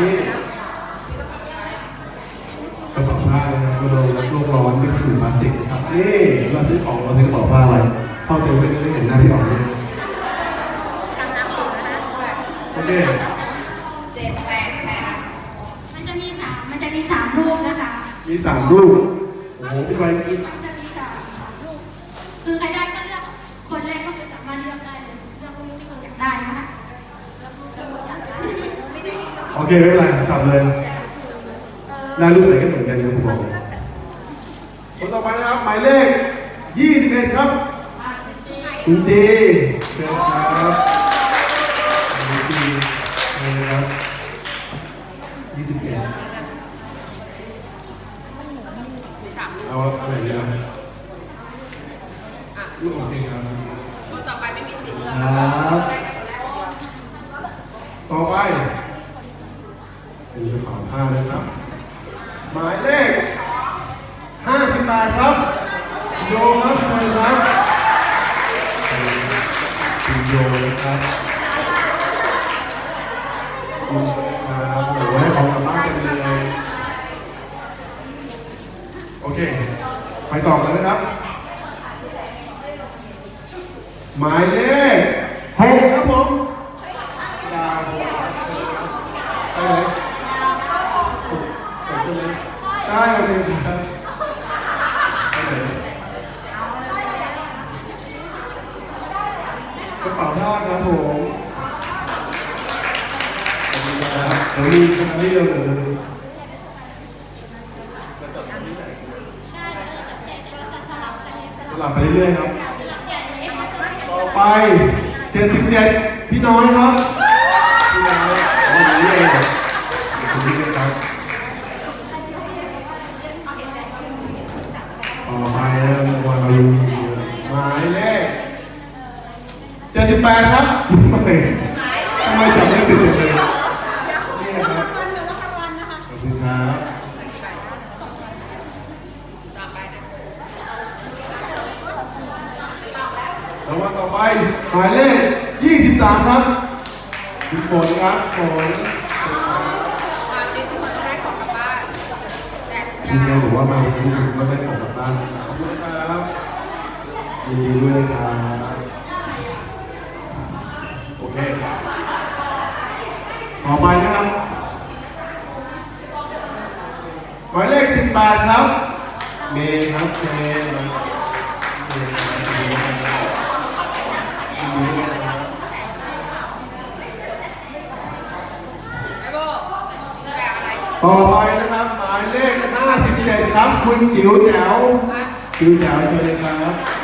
นี่กระเป๋าผ้านะครับกระโดดโลกร้อนไม่ถุงพลาสติกนะครับนี่เราซื้อของเราซื้อกระเป๋าผ้าอะไรเข้าเซเว่นก็ได้เห็นหน้าพี่อ๋องเนี่ยโอเคมันจะมีสามมันจะมีสามรูปนะคะ มีสามรูปโอ้โหพี่ใบ โอเคไม่เป็นไรจับเลยหน้ารูปไหนก็เหมือนกันนะผมบอกเลยคนต่อไปนะครับหมายเลข 21 ครับคุณจีเชิญครับคุณจีเชิญครับ21เอาอะไรดีล่ะลูกโอเคครับคนต่อไปไม่มีสิทธิ์เลือกครับต่อไป เป็นกระเป๋าผ้านะครับ หมายเลข58ครับ โยครับเชิญครับคุณโยนะครับคุณครับโอ้โหให้ของกลับบ้านกันเลยโอเค ไปต่อกันเลยนะครับ หมายเลขหกครับผมดาวหกครับไปไหนหกหกใช่ไหม ได้โอเคครับไปไหนกระเป๋าผ้าครับผมขอบคุณครับเดี๋ยวมีคณะเรียนเลยสลับไปเรื่อยครับ ต่อไปเจ็ดสิบเจ็ดพี่น้อยครับ ไปเริ่มวันเรายุหมายเลขเจ็ดสิบแปดครับไม่ทำไมจำได้ติดเลยนี่นะครับวันหรือว่างวันนะคะขอบคุณครับต่อไปนะรางวัลต่อไปหมายเลข 23 ครับคุณฝนครับฝน แต่ยินดีบอกว่ามาวันนี้ก็ได้ของกลับบ้านขอบคุณครับยินดีด้วยครับโอเค ต่อไปนะครับหมายเลข18ครับ เมย์ครับเมย์ครับเมย์ครับยินต่อไปนะครับายเลข 57 ครับ คุณจิ๋วแจ๋วจิ๋วแจ๋วเชิญเลยครับ